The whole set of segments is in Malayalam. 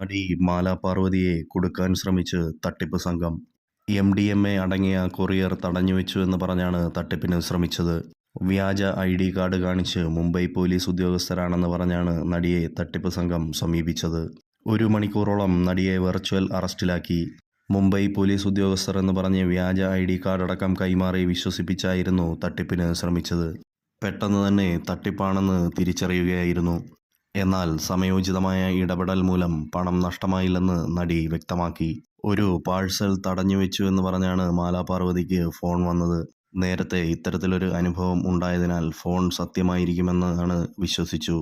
നടി മാലാപാർവതിയെ പാർവതിയെ കൊടുക്കാൻ ശ്രമിച്ച് തട്ടിപ്പ് സംഘം. എം ഡി എം എ അടങ്ങിയ കൊറിയർ തടഞ്ഞുവെച്ചു എന്ന് പറഞ്ഞാണ് തട്ടിപ്പിന് ശ്രമിച്ചത്. വ്യാജ ഐ ഡി കാർഡ് കാണിച്ച് മുംബൈ പോലീസ് ഉദ്യോഗസ്ഥരാണെന്ന് പറഞ്ഞാണ് നടിയെ തട്ടിപ്പ് സംഘം സമീപിച്ചത്. ഒരു മണിക്കൂറോളം നടിയെ വെർച്വൽ അറസ്റ്റിലാക്കി. മുംബൈ പോലീസ് ഉദ്യോഗസ്ഥർ എന്ന് പറഞ്ഞ് വ്യാജ ഐ ഡി കാർഡ് അടക്കം കൈമാറി വിശ്വസിപ്പിച്ചായിരുന്നു തട്ടിപ്പിന് ശ്രമിച്ചത്. പെട്ടെന്ന് തന്നെ തട്ടിപ്പാണെന്ന് തിരിച്ചറിയുകയായിരുന്നു. എന്നാൽ സമയോചിതമായ ഇടപെടൽ മൂലം പണം നഷ്ടമായില്ലെന്ന് നടി വ്യക്തമാക്കി. ഒരു പാഴ്സൽ തടഞ്ഞുവെച്ചു എന്ന് പറഞ്ഞാണ് മാലാ പാർവതിക്ക് ഫോൺ വന്നത്. നേരത്തെ ഇത്തരത്തിലൊരു അനുഭവം ഉണ്ടായതിനാൽ ഫോൺ സത്യമായിരിക്കുമെന്ന് ആണ് വിശ്വസിച്ചു.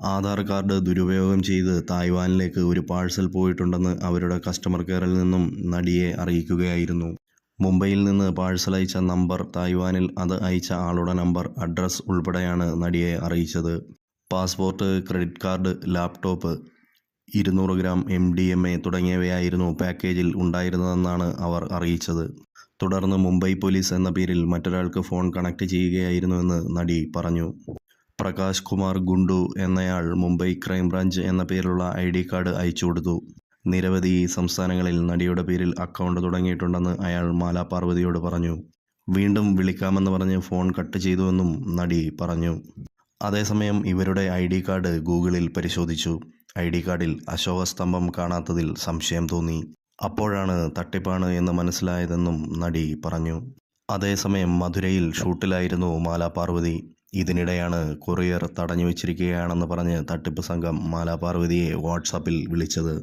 ആധാർ കാർഡ് ദുരുപയോഗം ചെയ്ത് തായ്വാനിലേക്ക് ഒരു പാഴ്സൽ പോയിട്ടുണ്ടെന്ന് അവരുടെ കസ്റ്റമർ കെയറിൽ നിന്നും നടിയെ അറിയിക്കുകയായിരുന്നു. മുംബൈയിൽ നിന്ന് പാഴ്സൽ അയച്ച നമ്പർ തായ്വാനിൽ അത് അയച്ച ആളുടെ നമ്പർ അഡ്രസ് ഉൾപ്പെടെയാണ് നടിയെ അറിയിച്ചത്. പാസ്പോർട്ട് ക്രെഡിറ്റ് കാർഡ് ലാപ്ടോപ്പ് ഇരുന്നൂറ് gram M D M A തുടങ്ങിയവയായിരുന്നു പാക്കേജിൽ ഉണ്ടായിരുന്നതെന്നാണ് അവർ അറിയിച്ചത്. തുടർന്ന് മുംബൈ പോലീസ് എന്ന പേരിൽ മറ്റൊരാൾക്ക് ഫോൺ കണക്ട് ചെയ്യുകയായിരുന്നുവെന്ന് നടി പറഞ്ഞു. പ്രകാശ് കുമാർ ഗുണ്ടു എന്നയാൾ മുംബൈ ക്രൈംബ്രാഞ്ച് എന്ന പേരിലുള്ള ഐ ഡി കാർഡ് അയച്ചു കൊടുത്തു. നിരവധി സംസ്ഥാനങ്ങളിൽ നടിയുടെ പേരിൽ അക്കൗണ്ട് തുടങ്ങിയിട്ടുണ്ടെന്ന് അയാൾ മാലാ പാർവതിയോട് പറഞ്ഞു. വീണ്ടും വിളിക്കാമെന്ന് പറഞ്ഞ് ഫോൺ കട്ട് ചെയ്തുവെന്നും നടി പറഞ്ഞു. അതേസമയം ഇവരുടെ ഐ ഡി കാർഡ് ഗൂഗിളിൽ പരിശോധിച്ചു. ഐ ഡി കാർഡിൽ അശോകസ്തംഭം കാണാത്തതിൽ സംശയം തോന്നി. അപ്പോഴാണ് തട്ടിപ്പാണ് എന്ന് മനസ്സിലായതെന്നും നടി പറഞ്ഞു. അതേസമയം മധുരയിൽ ഷൂട്ടിലായിരുന്നു മാലാ പാർവതി. ഇതിനിടെയാണ് കൊറിയർ തടഞ്ഞു വെച്ചിരിക്കുകയാണെന്ന് പറഞ്ഞ് തട്ടിപ്പ് സംഘം മാലാ പാർവതിയെ വാട്സാപ്പിൽ വിളിച്ചത്.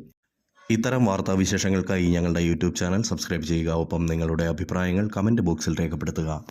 ഇത്തരം വാർത്താ വിശേഷങ്ങൾക്കായി ഞങ്ങളുടെ യൂട്യൂബ് ചാനൽ സബ്സ്ക്രൈബ് ചെയ്യുക. ഒപ്പം നിങ്ങളുടെ അഭിപ്രായങ്ങൾ കമന്റ് ബോക്സിൽ രേഖപ്പെടുത്തുക.